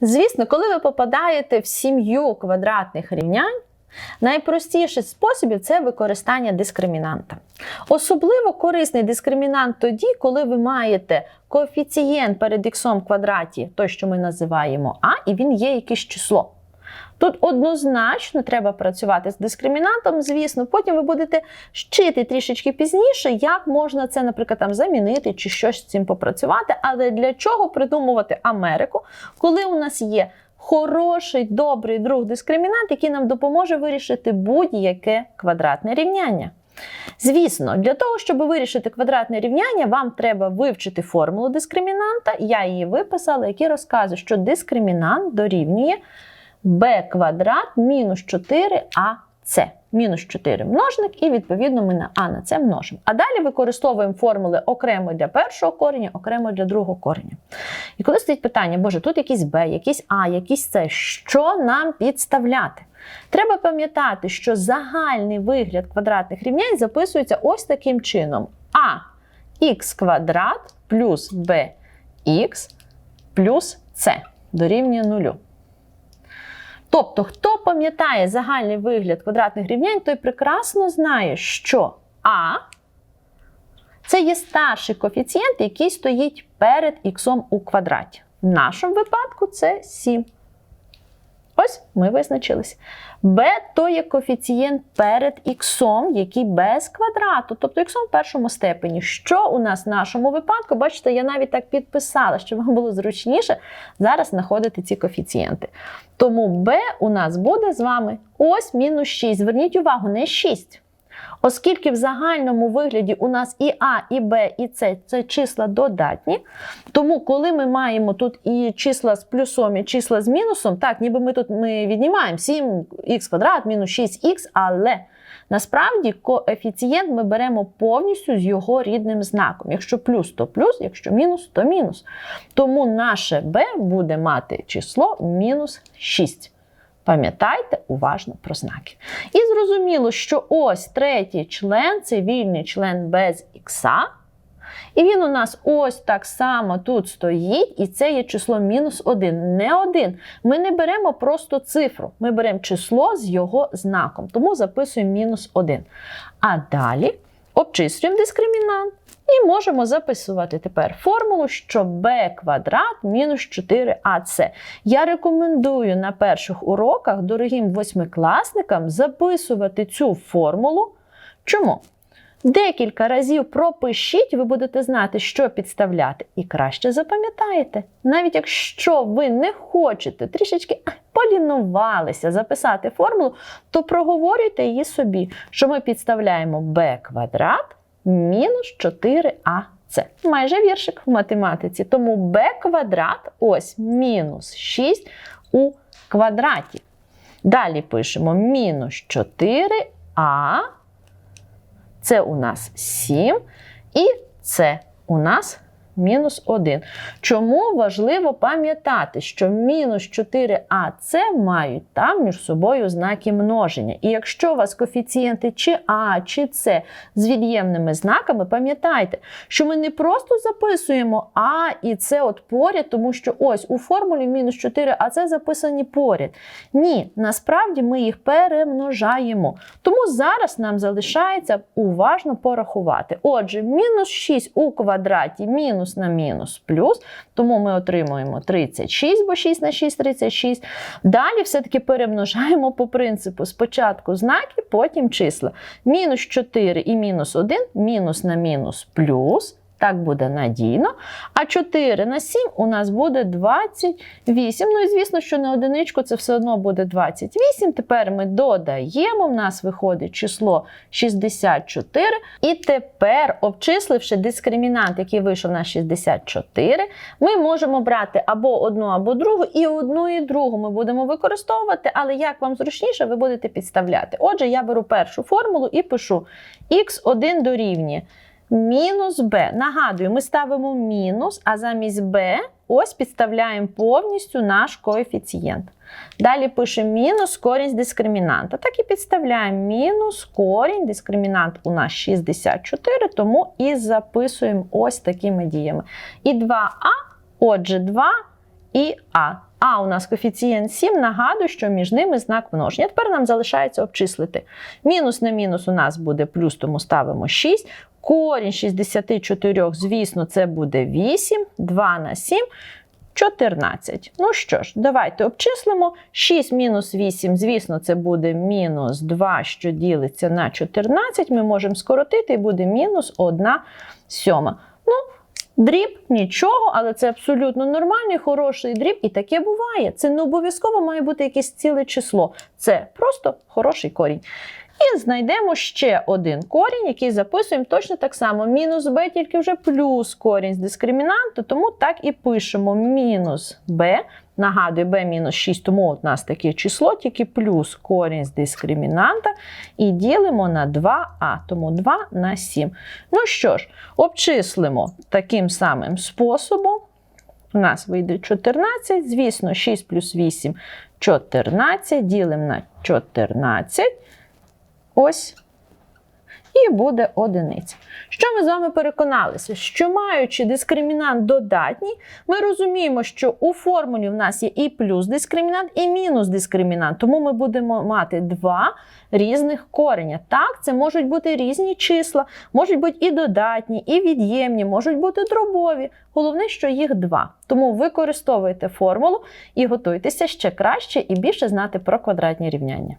Звісно, коли ви попадаєте в сім'ю квадратних рівнянь, найпростіший спосіб це використання дискримінанта. Особливо корисний дискримінант тоді, коли ви маєте коефіцієнт перед х квадраті, той, що ми називаємо а, і він є якесь число. Тут однозначно треба працювати з дискримінантом, звісно, потім ви будете вчити трішечки пізніше, як можна це, наприклад, там замінити чи щось з цим попрацювати. Але для чого придумувати Америку, коли у нас є хороший, добрий друг дискримінант, який нам допоможе вирішити будь-яке квадратне рівняння? Звісно, для того, щоб вирішити квадратне рівняння, вам треба вивчити формулу дискримінанта. Я її виписала, який розказує, що дискримінант дорівнює b квадрат мінус 4ac. Мінус 4 множник, і відповідно ми на а на це множимо. А далі використовуємо формули окремо для першого кореня, окремо для другого кореня. І коли стоїть питання, боже, тут якийсь b, якийсь а, якийсь c, що нам підставляти? Треба пам'ятати, що загальний вигляд квадратних рівнянь записується ось таким чином: а х квадрат плюс bx плюс c дорівнює нулю. Тобто, хто пам'ятає загальний вигляд квадратних рівнянь, той прекрасно знає, що А це є старший коефіцієнт, який стоїть перед х у квадраті. В нашому випадку це 7. Ось ми визначились. b то є коефіцієнт перед х, який без квадрату, тобто х в першому степені. Що у нас в нашому випадку? Бачите, я навіть так підписала, щоб вам було зручніше зараз знаходити ці коефіцієнти. Тому b у нас буде з вами ось мінус 6. Зверніть увагу, не 6. Оскільки в загальному вигляді у нас і А, і Б, і С це числа додатні, тому коли ми маємо тут і числа з плюсом, і числа з мінусом, так, ніби ми тут ми віднімаємо 7х квадрат мінус 6х, але насправді коефіцієнт ми беремо повністю з його рідним знаком. Якщо плюс, то плюс, якщо мінус, то мінус. Тому наше b буде мати число мінус 6. Пам'ятайте уважно про знаки. І зрозуміло, що ось третій член це вільний член без ікса. І він у нас ось так само тут стоїть, і це є число мінус 1. Не один. Ми не беремо просто цифру, ми беремо число з його знаком, тому записуємо мінус 1. А далі обчислюємо дискримінант. І можемо записувати тепер формулу, що b квадрат мінус 4ac. Я рекомендую на перших уроках дорогим восьмикласникам записувати цю формулу. Чому? Декілька разів пропишіть, ви будете знати, що підставляти, і краще запам'ятаєте. Навіть якщо ви не хочете трішечки полінувалися записати формулу, то проговорюйте її собі, що ми підставляємо b квадрат мінус 4ac. Майже віршик в математиці. Тому b квадрат ось мінус 6 у квадраті. Далі пишемо мінус 4а. Це у нас 7. І це у нас мінус 1. Чому важливо пам'ятати, що мінус 4а це мають там між собою знаки множення. І якщо у вас коефіцієнти чи А, чи С з від'ємними знаками, пам'ятайте, що ми не просто записуємо А і С от поряд, тому що ось у формулі мінус 4 а це записані поряд. Ні, насправді ми їх перемножаємо. Тому зараз нам залишається уважно порахувати. Отже, мінус 6 у квадраті мінус на мінус плюс, тому ми отримуємо 36, бо 6 на 6 36. Далі все-таки перемножаємо по принципу спочатку знаки, потім числа. Мінус 4 і мінус 1, мінус на мінус плюс. Так буде надійно. А 4 на 7 у нас буде 28. Ну і звісно, що на одиничку це все одно буде 28. Тепер ми додаємо, в нас виходить число 64. І тепер, обчисливши дискримінант, який вийшов на 64, ми можемо брати або одну, або другу, і одну, і другу ми будемо використовувати, але як вам зручніше, ви будете підставляти. Отже, я беру першу формулу і пишу х1 дорівнює. Мінус b. Нагадую, ми ставимо мінус, а замість b ось підставляємо повністю наш коефіцієнт. Далі пишемо мінус корінь з дискримінанта. Так і підставляємо мінус корінь, дискримінант у нас 64, тому і записуємо ось такими діями. І 2а, отже, 2 і А. А у нас коефіцієнт 7, нагадую, що між ними знак множення. Тепер нам залишається обчислити. Мінус на мінус у нас буде плюс, тому ставимо 6. Корінь 64, звісно, це буде 8, 2 на 7, 14. Ну що ж, давайте обчислимо. 6 мінус 8, звісно, це буде мінус 2, що ділиться на 14. Ми можемо скоротити і буде мінус 1 сьома. Дріб нічого, але це абсолютно нормальний, хороший дріб, і таке буває. Це не обов'язково має бути якесь ціле число. Це просто хороший корінь. І знайдемо ще один корінь, який записуємо точно так само. Мінус b, тільки вже плюс корінь з дискримінанту, тому так і пишемо мінус b. Нагадую, b мінус 6, тому у нас таке число, тільки плюс корінь з дискримінанта. І ділимо на 2а, тому 2 на 7. Ну що ж, обчислимо таким самим способом. У нас вийде 14, звісно, 6 плюс 8 14, ділимо на 14. Ось. І буде одиниця. Що ми з вами переконалися? Що маючи дискримінант додатній, ми розуміємо, що у формулі в нас є і плюс дискримінант, і мінус дискримінант. Тому ми будемо мати два різних кореня. Так, це можуть бути різні числа, можуть бути і додатні, і від'ємні, можуть бути дробові. Головне, що їх два. Тому використовуйте формулу і готуйтеся ще краще і більше знати про квадратні рівняння.